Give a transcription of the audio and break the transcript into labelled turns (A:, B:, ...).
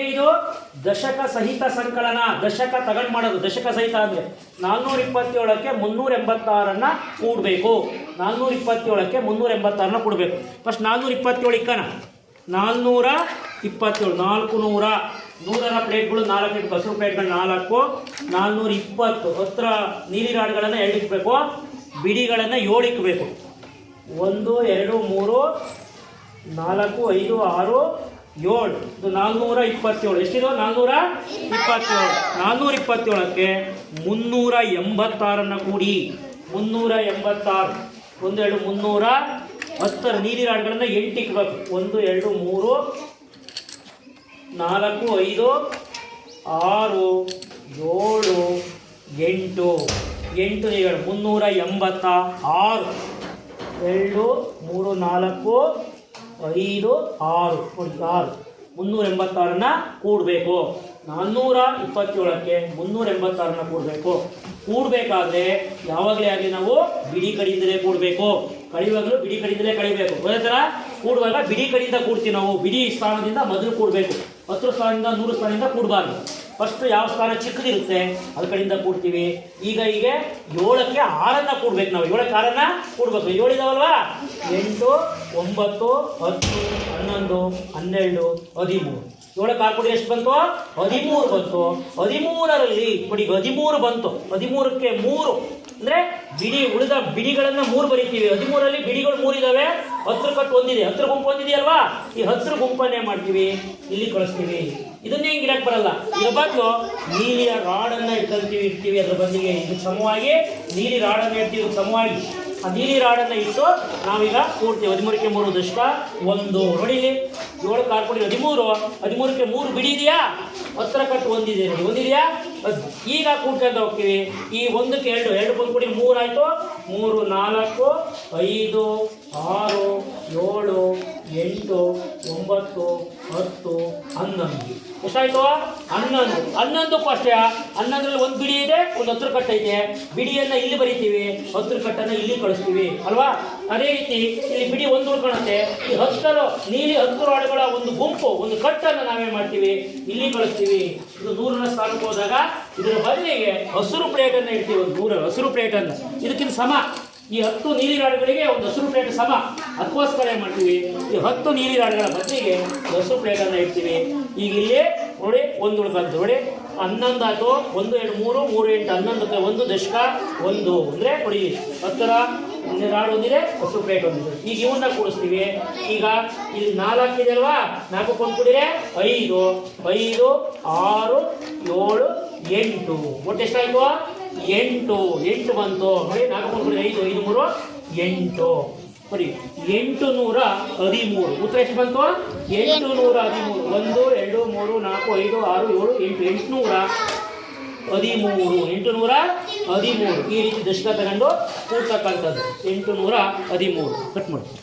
A: ಇದು ದಶಕ ಸಹಿತ ಸಂಕಲನ, ದಶಕ ತಗೊಂಡ್ ಮಾಡೋದು, ದಶಕ ಸಹಿತ ಅಂದ್ರೆ ನಾಲ್ನೂರ ಇಪ್ಪತ್ತೇಳಕ್ಕೆ ಮುನ್ನೂರ ಎಂಬತ್ತಾರನ್ನ ಕೂಡಬೇಕು. ನಾಲ್ನೂರ ಇಪ್ಪತ್ತೇಳಕ್ಕೆ ಮುನ್ನೂರ ಎಂಬತ್ತಾರನ್ನ ಕೂಡಬೇಕು. ಫಸ್ಟ್ ನಾಲ್ನೂರ ಇಪ್ಪತ್ತೇಳು ಇಕ್ಕನ ನಾಲ್ನೂರ ಇಪ್ಪತ್ತೇಳು, ನಾಲ್ಕು ನೂರ. ನೂರರ ಪ್ಲೇಟ್ಗಳು ನಾಲ್ಕು ಇಟ್ಟು ಹಸಿರು ಪ್ಲೇಟ್ಗಳು ನಾಲ್ಕು, ನಾಲ್ನೂರ ಇಪ್ಪತ್ತು. ಹತ್ರ ನೀಲಿ ರಾಡ್ಗಳನ್ನ ಎರಡು ಇಕ್ಕಬೇಕು ಬಿಡಿಗಳನ್ನು ಏಳು ಒಂದು, ಎರಡು, ಮೂರು, ನಾಲ್ಕು, ಐದು, ಆರು ಏಳು. ಇದು ನಾಲ್ನೂರ ಇಪ್ಪತ್ತೇಳು. ಎಷ್ಟಿದು? ನಾಲ್ನೂರ ಇಪ್ಪತ್ತೇಳು. ನಾಲ್ನೂರ ಇಪ್ಪತ್ತೇಳಕ್ಕೆ ಮುನ್ನೂರ ಎಂಬತ್ತಾರನ್ನು ಕೂಡಿ. ಮುನ್ನೂರ ಎಂಬತ್ತಾರು. ಒಂದು ಎರಡು ಮುನ್ನೂರ ಹತ್ತರ. ನೀರಿನ ರಾಡ್ಗಳನ್ನು ಎಂಟು ಇಕ್ಬೇಕು. ಒಂದು, ಎರಡು, ಮೂರು, ನಾಲ್ಕು, ಐದು, ಆರು, ಏಳು, ಎಂಟು. ಎಂಟು ಏಳು ಮುನ್ನೂರ ಎಂಬತ್ತ ಆರು. ಎರಡು, ಮೂರು, ನಾಲ್ಕು ಐದು, ಆರು ನೋಡಿ ಆರು ಮುನ್ನೂರ ಎಂಬತ್ತಾರನ್ನ ಕೂಡಬೇಕು. ನಾನ್ನೂರ ಇಪ್ಪತ್ತೇಳಕ್ಕೆ ಮುನ್ನೂರ ಎಂಬತ್ತಾರನ್ನ ಕೂಡಬೇಕು. ಕೂಡಬೇಕಾದ್ರೆ ಯಾವಾಗಲೇ ಆಗಲಿ ನಾವು ಬಿಡಿ ಕಡೆಯಿಂದಲೇ ಕೂಡಬೇಕು. ಕಳೆಯುವಾಗಲೂ ಬಿಡಿ ಕಡೆಯಿಂದಲೇ ಕಳಿಬೇಕು ಥರ ಕೂಡುವಾಗ ಬಿಡಿ ಕಡೆಯಿಂದ ಕೂಡ್ತೀವಿ ನಾವು. ಬಿಡಿ ಸ್ಥಾನದಿಂದ ಮೊದಲು ಕೂಡಬೇಕು. ಹತ್ತು ಸ್ಥಾನದಿಂದ ನೂರು ಸ್ಥಾನದಿಂದ ಕೂಡಬಾರ್ದು. ಫಸ್ಟ್ ಯಾವ ಸ್ಥಾನ ಚಿಕ್ಕದಿರುತ್ತೆ? ಅದ್ರ ಕಡೆಯಿಂದ ಕೂಡ್ತೀವಿ. ಈಗ ಈಗ ಏಳಕ್ಕೆ ಆರನ್ನ ಕೂಡ್ಬೇಕು ನಾವು. ಏಳಕ್ಕೆ ಆರನ್ನ ಕೂಡ್ಬೇಕು. ಏಳಿದಾವಲ್ವಾ ಎಂಟು, ಒಂಬತ್ತು, ಹತ್ತು, ಹನ್ನೊಂದು, ಹನ್ನೆರಡು, ಹದಿಮೂರು. ಏಳಕ್ಕೆ ಆರು ಕೊಡಿ ಎಷ್ಟು ಬಂತು? ಹದಿಮೂರು ಬಂತು. ಹದಿಮೂರರಲ್ಲಿ ಕೊಡಿ, ಹದಿಮೂರು ಬಂತು. ಹದಿಮೂರಕ್ಕೆ ಮೂರು. ಅಂದ್ರೆ ಬಿಡಿ ಉಳಿದ ಬಿಡಿಗಳನ್ನ ಮೂರು ಬರಿತೀವಿ. ಹದಿಮೂರಲ್ಲಿ ಬಿಡಿಗಳು ಮೂರಿದಾವೆ ಹತ್ರ ಕಟ್ಟು ಒಂದಿದೆ, ಹತ್ರ ಗುಂಪು ಒಂದಿದೆಯಲ್ವಾ? ಈ ಹತ್ರ ಗುಂಪನ್ನೇ ಮಾಡ್ತೀವಿ, ಇಲ್ಲಿ ಕಳಿಸ್ತೀವಿ. ಇದನ್ನೇ ಹಿಂಗೆ ಇಡಕ್ಕೆ ಬರಲ್ಲ. ಇದ್ರ ಬದಲು ನೀಲಿಯ ರಾಡನ್ನು ಇಟ್ಕೊಂತೀವಿ ಇಡ್ತೀವಿ ಅದ್ರ ಬದಲಿಗೆ. ಇದು ಸಮವಾಗಿ ನೀಲಿ ರಾಡನ್ನು ಇಡ್ತೀವಿ ಸಮವಾಗಿ ಆ ನೀಲಿ ರಾಡನ್ನು ಇಟ್ಟು ನಾವೀಗ ಕೂಡ್ತೀವಿ ಹದಿಮೂರಕ್ಕೆ ಮೂರು ದಶಕ, ಒಂದು ನೋಡಿ ಏಳು ಕಾರ್ ಕೊಡಿ ಹದಿಮೂರು, ಹದಿಮೂರಕ್ಕೆ ಮೂರು ಬಿಡಿ ಇದೆಯಾ ಹತ್ರ ಕಟ್ಟು ಒಂದಿದೆ ನೋಡಿ ಒಂದಿದೆಯಾ ಈಗ ಕೂಡ್ಕೊಂತ ಹೋಗ್ತೀವಿ. ಈ ಒಂದಕ್ಕೆ ಎರಡು ಎರಡು ಬಂದು ಕೊಡಿ ಮೂರು ಆಯಿತು. ಮೂರು, ನಾಲ್ಕು, ಐದು, ಆರು, ಏಳು, ಎಂಟು, ಒಂಬತ್ತು, ಹತ್ತು, ಹನ್ನೊಂದು. ಎಷ್ಟಾಯ್ತು? ಹನ್ನೊಂದು. ಹನ್ನೊಂದಕ್ಕೂ ಅಷ್ಟೇ. ಹನ್ನೊಂದರಲ್ಲಿ ಒಂದು ಬಿಡಿ ಇದೆ, ಒಂದು ಹತ್ರ ಕಟ್ಟೈತೆ. ಬಿಡಿಯನ್ನ ಇಲ್ಲಿ ಬರಿತೀವಿ. ಹತ್ರ ಕಟ್ಟನ್ನು ಇಲ್ಲಿ ಕಳಿಸ್ತೀವಿ, ಅಲ್ವಾ? ಅದೇ ರೀತಿ ಇಲ್ಲಿ ಬಿಡಿ ಒಂದು ಉಳ್ಕೊಳುತ್ತೆ ಈ ಹತ್ತರು, ನೀಲಿ ಹತ್ತು ರಾಡುಗಳ ಒಂದು ಗುಂಪು, ಒಂದು ಕಟ್ಟನ್ನು ನಾವೇ ಮಾಡ್ತೀವಿ. ಇಲ್ಲಿ ಕಳಿಸ್ತೀವಿ. ಇದು ನೂರನ ಸ್ಥಾನಕ್ಕೆ ಹೋದಾಗ ಇದರ ಬದಲಿಗೆ ಹಸಿರು ಪ್ಲೇಟನ್ನು ಇಡ್ತೀವಿ, ಒಂದು ನೂರ ಹಸಿರು ಪ್ಲೇಟನ್ನು. ಇದಕ್ಕಿಂತ ಸಮ, ಈ ಹತ್ತು ನೀಲಿ ರಾಡುಗಳಿಗೆ ಒಂದು ಹಸಿರು ಪ್ಲೇಟ್ ಸಮ. ಅದಕ್ಕೋಸ್ಕರ ಏನು ಮಾಡ್ತೀವಿ? ಈ ಹತ್ತು ನೀಲಿ ರಾಡುಗಳ ಬದಲಿಗೆ ಹಸಿರು ಪ್ಲೇಟನ್ನು ಇಡ್ತೀವಿ. ಈಗ ಇಲ್ಲೇ, ನೋಡಿ ಒಂದು ಉಳ್ಕಂತ ನೋಡಿ. ಹನ್ನೊಂದು ಆಯಿತು ಒಂದು ಎರಡು ಮೂರು ಮೂರು ಎಂಟು ಹನ್ನೊಂದಕ್ಕೆ ಒಂದು ದಶಕ, ಒಂದು ಅಂದರೆ ಕೊಡಿ. ಹತ್ತರ ರಾಡು ಒಂದಿದೆ ಹೊಸ ಪ್ಲೇಟ್ ಒಂದಿದೆ. ಈಗ ಇವನ್ನ ಕೂಡಿಸ್ತೀವಿ. ಈಗ ಇಲ್ಲಿ ನಾಲ್ಕು ಇದೆ ಅಲ್ವಾ? ನಾಲ್ಕು ಕೊಂಡು ಕುಡಿದ್ರೆ ಐದು. ಐದು, ಆರು, ಏಳು, ಎಂಟು. ಒಟ್ಟು ಎಷ್ಟಾಯ್ತು? ಎಂಟು. ಎಂಟು ಬಂತು. ನೋಡಿ, ನಾಲ್ಕು ಕೊಂಡು ಕುಡಿದ್ರೆ ಐದು ಐದು, ಮೂರು, ಎಂಟು. ನೋಡಿ ಎಂಟು ನೂರ ಹದಿಮೂರು. ಉತ್ತರ ಎಷ್ಟು ಬಂತು? ಎಂಟು ನೂರ ಹದಿಮೂರು. ಒಂದು, ಎರಡು, ಮೂರು, ನಾಲ್ಕು, ಐದು, ಆರು, ಏಳು, ಎಂಟು, ಎಂಟುನೂರ ಹದಿಮೂರು. ಎಂಟು ನೂರ ಹದಿಮೂರು. ಈ ರೀತಿ ದಶಕ ತಗೊಂಡು ಕೂಡ್ತಕ್ಕಂಥದ್ದು ಎಂಟು ನೂರ ಹದಿಮೂರು. ಕಟ್ ಮಾಡಿ.